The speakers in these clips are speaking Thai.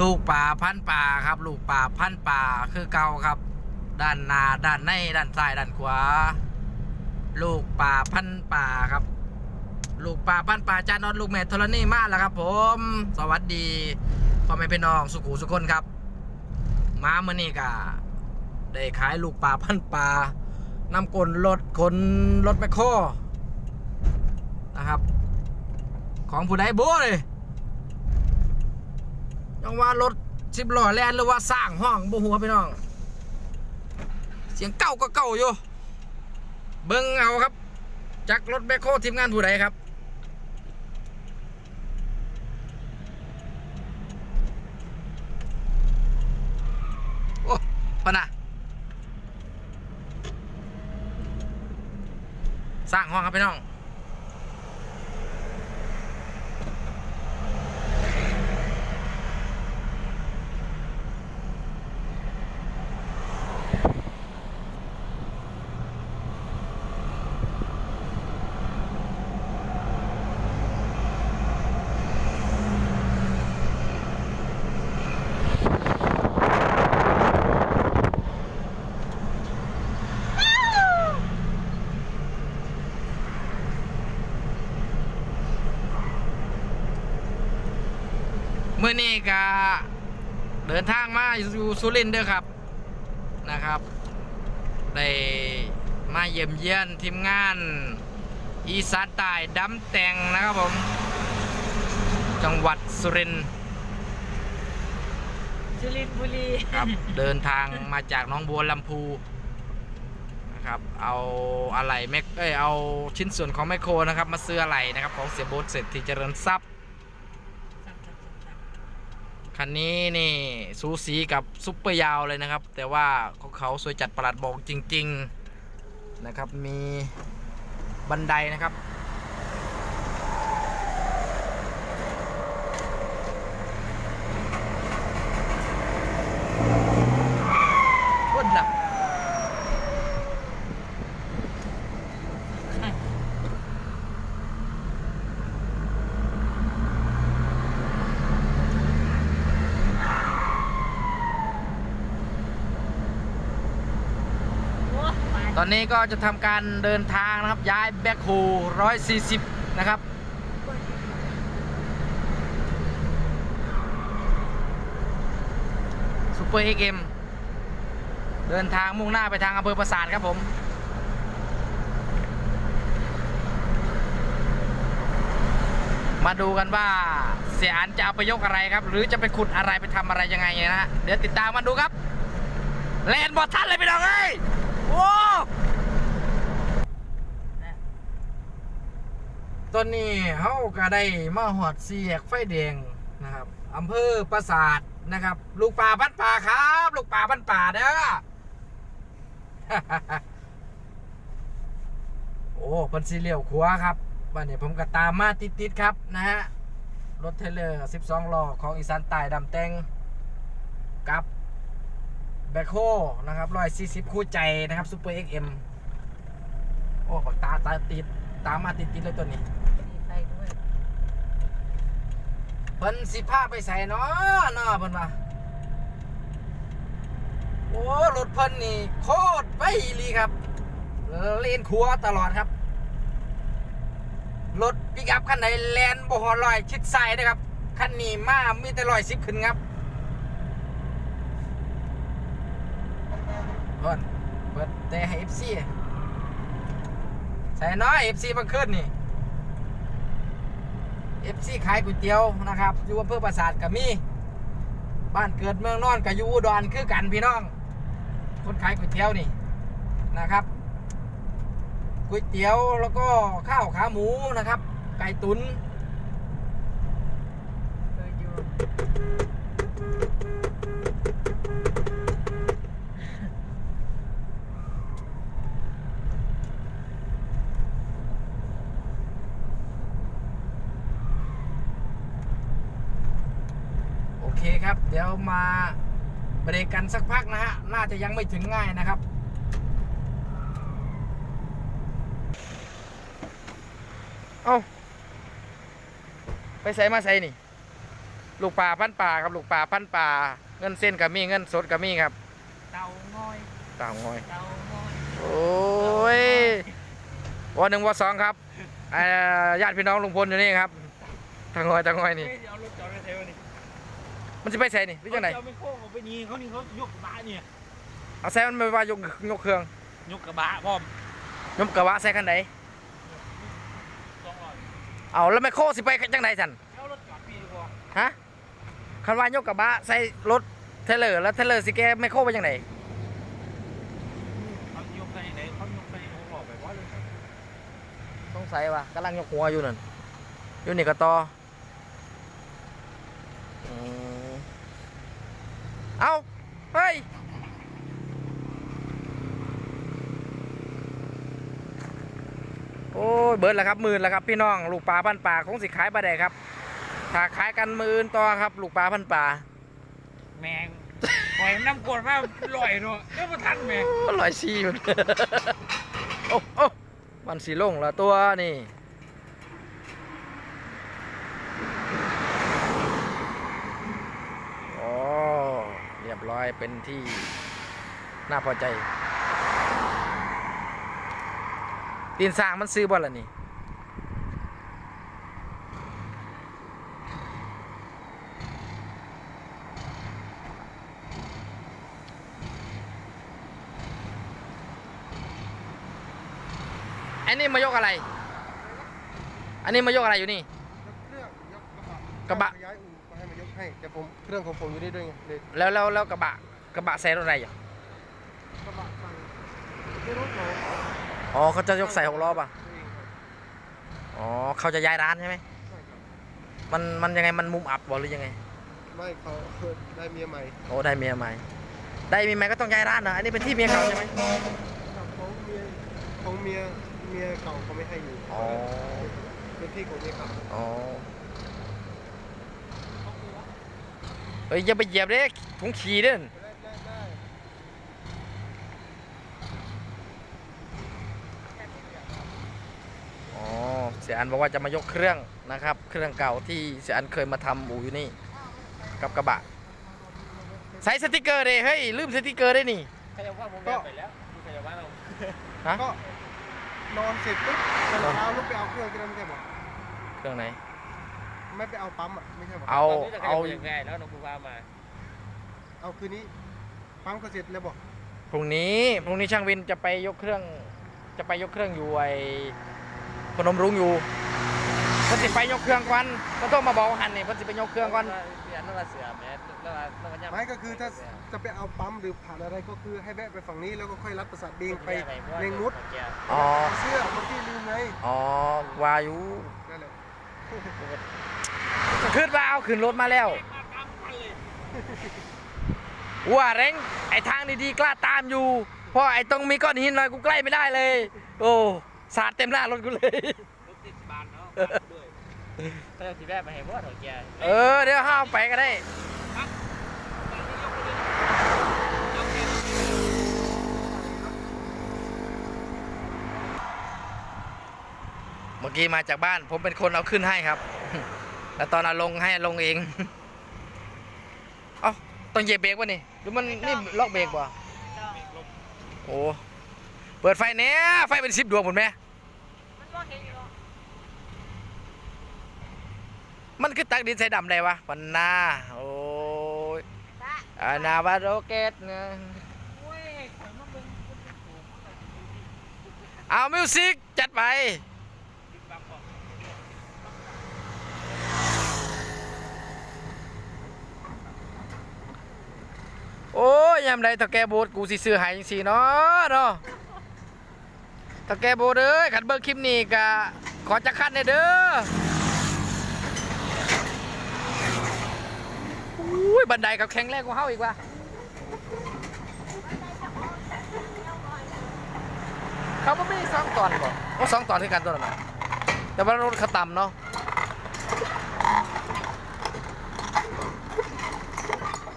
ลูกป่าพันป่าครับ ลูกป่าพันป่าคือเก่าครับ ด้านหน้าด้านในด้านซ้ายด้านขวา ลูกป่าพันป่าครับ ลูกป่าพันป่าจานอนลูกแม่ธรณีมาแล้วครับ ผม สวัสดีพ่อแม่พี่น้องสุขุสุคนครับ มาเมื่อนี้กะได้ขายลูกป่าพันป่านำกลรถขนรถแมคโครนะครับ ของผู้ใดโบ้เลย ยังว่ารถสิบล้อแลนหรือว่าสร้างห้องบ่หัวพี่น้อง เสียงเก่าก็เก่าอยู่ เบิ้งเอาครับจากรถแมคโคทีมงานผู้ใดครับโอ้พะนะสร้างห้องครับพี่น้อง เมื่ อนี้ก็เดินทางมาอยู่สุรินทร์เด้อครับนะครับ ได้มาเยี่ยมเยียนทีมงานอีสานใต้ดำแต่งนะครับผม จังหวัดสุรินทร์จุลินทร์บุรีครับเดินทางมาจากหน้องบัวลำพูนะครับเอาอะไรแม็กเอ้ยเอาชิ้นส่วนของแมคโครนะครับ มาซื้ออะไรนะครับ ของเสียโบ๊ทเสร็จที่เจริญทรัพย์ คันนี้นี่สูสีกับซุปเปอร์ยาวเลยนะครับ แต่ว่าของเขาสวยจัดประหลัดบอกจริง ๆนะครับ มีบันไดนะครับ พุ่นนะตอ นี้ก็จะทำการเดินทางนะครับ ย้ายแบ็คโฮ140 นะครับ ซูเปอร์เอ็กเอ็มเดินทางมุ่งหน้าไปทางอำเภอปราสาทครับผมมาดูกันว่าเสียอันจะเอาไปยกอะไรครับ หรือจะไปขุดอะไรไปทำอะไรยังไงนะฮะเดี๋ยวติดตามมาดูครับแลนบอทันเลยพี่น้องเอ้ยโอ้ ตอนนี้เฮาก็ได้มาหอดเสียกไฟแดงนะครับอำเภอปราสาทนะครับ ลูกป่าบ้านป่าครับ ลูกป่าบ้านป่าเด้อโอ้พันสีเหลียวขัวครับวันนี้ผมก็ตามมาติดๆครับนะฮะรถเทเลอร์ 12ล้อของอีสานใต้ดำแตงกับแบคโฮนะครับ140คู่ใจนะครับซูเปอร์เอ็กเอ็มโอ้ปักตาตาติดตามมาติดๆเลยตัวนี้ มีไฟด้วยเพิ่นสิพาไปใส่เนาะเนาะเพิ่นว่าโอ้รถเพิ่นนี่โคตรไปลีครับ เลนขัวตลอดครับ รถปิกอัพคันไหนแลนบ่ฮอดร้อยชิดซ้ายนะครับคันนี้มามีแต่ร้อยสิบขึ้นครับเพิ่นเปิดแต่ให้ FC ใส่น้อย FC บังขึ้นนี่ เอฟซีขายก๋วยเตี๋ยวนะครับอยู่อำเภอปราสาทกับมีบ้านเกิดเมืองนอนกับยูดอนคือกันพี่น้อง คนขายก๋วยเตี๋ยวนี่นะครับก๋วยเตี๋ยวแล้วก็ข้าวขาหมูนะครับ ไก่ตุนเคยอยู่ โอเคครับ เดี๋ยวมา เบรกกันสักพักนะฮะ น่าจะยังไม่ถึงง่ายนะครับเอาไปใส่มาใส่นี่ ลูกปลาพันปลาครับลูกปลาพันปลาเงินเส้นกับมีเงินสดกับมีครับ เตาง่อยต่างงอยเตาง่อยโอ้ยวันหนึ่งวันสองครับเอ่อญาติพี่น้องลุงพลอยู่นี่ครับต่างงอยต่างงอยนี่ มันจะไปใส่นี่หรือจังไหนเอาไม่โค้งเอาไปยิงเขานี่เขายกกระบะเนี่ยเอาใส่มันไปว่ายกยกเครื่องยกกระบะพร้อมยกกระบะใส่คันไหนสองร้อยเอาแล้วแมคโครสิไปจังไหนสันเอารถจอดพี่ดีกว่าฮะคันว่ายกกระบะใส่รถเทรลเลอร์แล้วเทรลเลอร์สิแกแมคโครไปจังไหนเขายกไปไหนเขายกไปหกหล่อแบบว่าเลยสงสัยว่ากำลังยกหัวอยู่นั่นอยู่นี่ก็ต่ออื เอาเฮ้ยโอ้ยเบิร์ดแล้วครับหมื่นแล้วครับพี่น้องลูกปลาพันป่าคงสิขายปลาแดกครับถ้าขายกันหมื่นต่อครับ ลูกปลาพันป่าแมงปล่อยมันน้ำกรดมาลอยเนาะเดี๋ยวมาทันแมงอร่อยชีมันโอ้โอ้มันสีลงแล้วตัวนี่โอ้เร้อยเป็นที่น่าพอใจ ตีนสร้างมันซื้อบ่ล่ะนี่อันนี้มายกอะไร อันนี้มายกอะไรอยู่นี่กเครื่องยกกระบะ ย้ายอู่มาให้มายกให้แต่ผมเครื่องของผมอยู่นี่ด้วยไงเลยแล้วแล้วแล้วกระบะกระบะใส่รถอะไรอยู่กระบะสั่งไม่รถผมอ๋อเขาจะยกใส่หกล้อป่ะตัวเองครับอ๋อเขาจะย้ายร้านใช่ไหมใช่ครับมันมันยังไงมันมุมอับบ่หรือยังไงไม่เขาได้เมียใหม่โอ้ได้เมียใหม่ได้เมียใหม่ก็ต้องย้ายร้านเหรออันนี้เป็นที่เมียเขาใช่ไหมกับของเมียของเมียเมียเก่าเขาไม่ให้อยู่อ๋อเป็นที่ของเมียเก่าอ๋อเฮ้ยอย่าไปเหยียบเด้ถุงขี่เด้นได้ได้ได้อ๋อเสียอันบอกว่าจะมายกเครื่องนะครับ เครื่องเก่าที่เสียอันเคยมาทำอู่อยู่นี่ กับกระบะ ใส่สติกเกอร์เลยเฮ้ยลืมสติกเกอร์ได้นี่ใครจะว่าผมแมงไปแล้วใครจะว่าเราฮะก็นอนเสร็จปุ๊บตอนเช้าลุกไปเอาเครื่องที่นั่นไม่ใช่บอกเครื่องไหน ไม่ไปเอาปั๊มอะไม่ใช่บอกเอา ตนนี้แต่ใครเอาจะอย่างง่ายแล้วน้องกูว่ามาเอาคืนนี้ปั๊มก็เสร็จแล้วบอกพรุ่งนี้พรุ่งนี้ช่างวินจะไปยกเครื่อง จะไปยกเครื่องอยู่ไอพนมรุ้งอยู่เพิ่นสิไปยกเครื่องก่อนก็ต้องมาบอกว่าหันนี่เพิ่นสิไปยกเครื่องก่อนเปลี่ยนนั่นละเสือแมสแล้วว่าแล้วว่าย่ำไม่ก็คือถ้าจะไปเอาปั๊มหรือผ่านอะไรก็คือให้แวะไปฝั่งนี้แล้วก็ค่อยลัดประสาทเบงไปในงุดอ๋อเสื้อเมื่อกี้ลืมไงอ๋อวาอยุนั่นแหละ ขึ้นมาเอาขึ้นรถมาแล้วว่าเร่งไอทางดีๆกล้าตามอยู่เพราะไอตรงมีก้อนหินหน่อยกูใกล้ไม่ได้เลย โอ้สาดเต็มหน้ารถกูเลยรถติดบานเนาะด้วยถ้าจะทีแรกมาเห็นว่าถอดแกเออเดี๋ยวห้าวไปก็ได้เมื่อกี้มาจากบ้านผมเป็นคนเอาขึ้นให้ครับ แล้วตอนเอาลงให้ลงเองเอ้าต้องเหยียบเบรกวะนี่หรือมันนี่ล็อกเบรกวะโอ้เปิดไฟเนี้ยไฟเป็นสิบดวงหมดไหมมันว่าเห็นอยู่หรอมันคือตักดินใส่ดำได้วะปันนาโอ้ยอานาวาโรเกตนะโอ้ยข่อยมาเบิ่งคนเป็นโขงเอามิวสิกจัดไป โอ้ ยยามใดถ้าแกโบดกูสิซื้อใหายจังซี่เนาะเนาะถ้าแกโบดเอ้ยขันเบิ่งคลิปนี้ก็ขอจักคันหน่ยเด้ออุ้ยบันไดกับแข็งแรงกว่าเฮาอีกว่ะเขาบ่มีสองตอนบ่โอ้สองตอนคือกันตัวนั้นน่ะแต่ว่ารถเขาต่ำเนาะ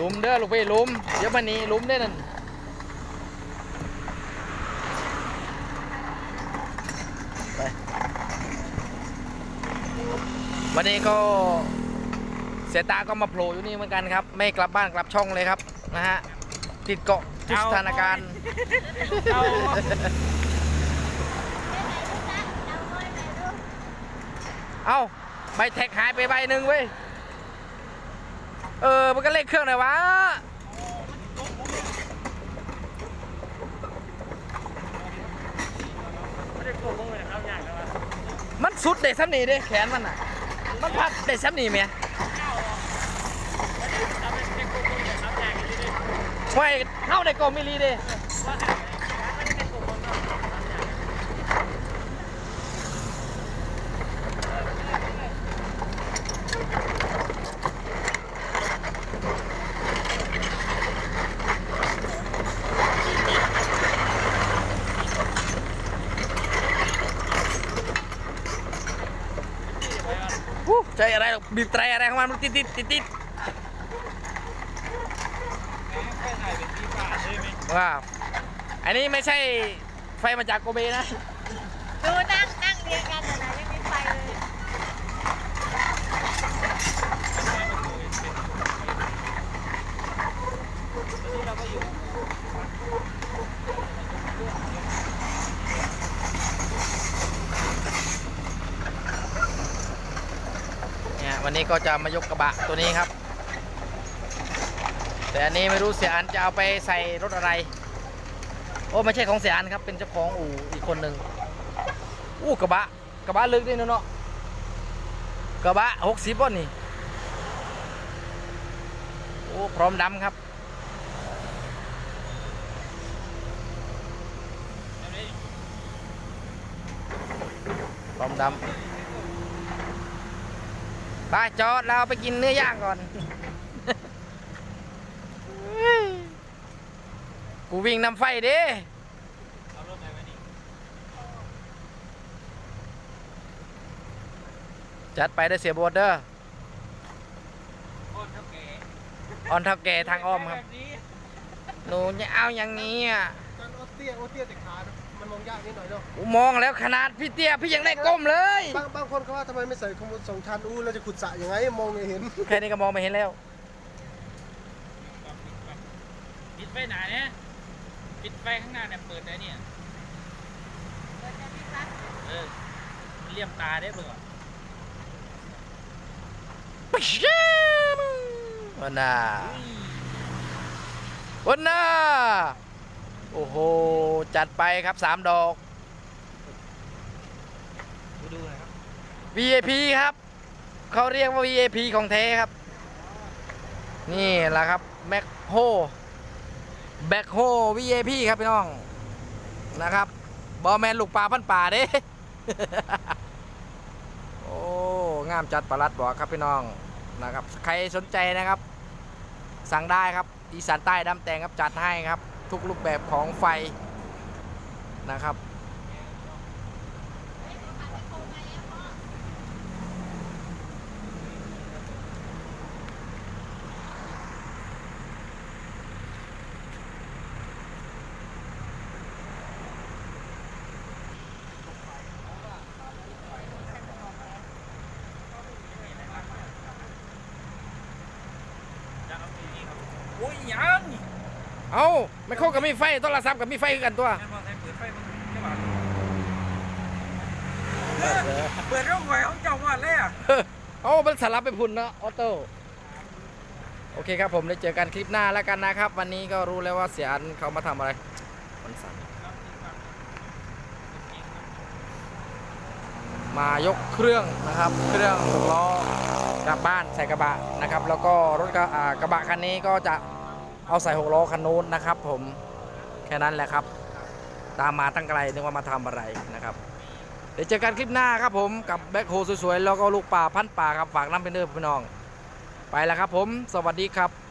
ลุมเด้อลูกพี่หลุมเดี๋ยวมันหนี้หลุมได้อนั่นไปวันนี้ก็เซสียตาก็มาโผล่อยู่นี่เหมือนกันครับ ไม่กลับบ้านกลับช่องเลยครับนะฮะติดเกาะทุกสถานการณ์เอาเอ้าใบแท็กหายไปใบหนึ่งเว้ย เออ มันก็เลขเครื่องไหนวะมันสุดเด็ดซ้ำนี่เด้แขนมันอะ มันพัดเด็ดซ้ำนี่เมียไว้เข้าในกรมมิลีเด้ ว่าแต่ไม่ได้โกงเลย อู้ ใจอะไรบีบไตรอะไรของมันมันติดติดติดติดว้าวอันนี้ไม่ใช่ไฟมาจากโกเบนะ ดูนั่งนั่งเรียงกันแต่นะยังไม่ไปเลย ที่เราก็อยู่ เนี่ย วันนี้ก็จะมายกกระบะตัวนี้ครับ แต่อันนี้ไม่รู้เสียอันจะเอาไปใส่รถอะไร โอ้ไม่ใช่ของเสียอันครับ เป็นเจ้าของอู่อีกคนหนึ่งอู้กระบะกระบะลึกด้วยนะเนาะกระบะหกสิบป่ะนี่โอ้พร้อมดำครับพร้อมดำ ไปจอดเราไปกินเนื้อย่างก่อน กูวิ่งนำไฟเด้เอารถไปไว้นี่จัดไปได้อเสียโบดเดอร์โคตรเท่าแก่ออนเท่าแก่ทางอ้อมครับแบบนี้หนูจะเอาอย่างนี้อะการโอเตี้ยโอเตี้ยแต่ขาเนอะ มันมองยากนิดหน่อยเนาะกูมองแล้วขนาดพี่เตี้ยพี่ยังได้ก้มเลย บางบางคนเขาว่าทำไมไม่ใส่ขบวนสองชั้นอู้เราจะขุดสระยังไงมองไม่เห็นแค่นี้ก็มองไม่เห็นแล้วปิดไฟหนาเนี่ยปิดไฟข้างหน้าเนี่ยเปิดได้เนี่ยเออมันเลี่ยมตาได้เบื่อวันน่าวันน่า โอ้โห จัดไปครับสามดอก ดูดูนะครับ VIP ครับ เขาเรียกว่า VIP ของแท้ครับ นี่แหละครับแบ็คโฮแบ็คโฮ VIP ครับพี่น้อง นะครับบอแมนลูกปลาพันป่าเด้ โอ้ งามจัดประหลัดบอกครับพี่น้องนะครับ ใครสนใจนะครับ สั่งได้ครับอีสานใต้ดำแตงครับจัดให้ครับ ทุกรูปแบบของไฟนะครับ โอ้ยยัง เอาไม่เข้ากับมีไฟโทรศัพท์กับมีไฟคือกันตัวงั้นพอใส่เปิดไฟมันจะบาดเปิดร่องไฟของเจ้าว่าเลยอะ เอามันสลับไปพุ่นเนาะออโต้โอเคครับผมได้เจอกันคลิปหน้าแล้วกันนะครับ วันนี้ก็รู้แล้วว่าเสียอันเขามาทำอะไรมันสั่นมายกเครื่องนะครับ เครื่องหกล้อกลับบ้านใส่กระบะนะครับ แล้วก็รถกระอ่ากระบะคันนี้ก็จะ เอาใส่หกล้อคันนู้นนะครับผมแค่นั้นแหละครับ ตามมาตั้งไกลนึกว่ามาทำอะไรนะครับ เดี๋ยวเจอกันคลิปหน้าครับผมกับแบ็คโฮสวยๆ แล้วก็ลูกป่าพันป่าครับฝากน้ำเป็นเด้อพี่น้อง ไปแล้วครับผม สวัสดีครับ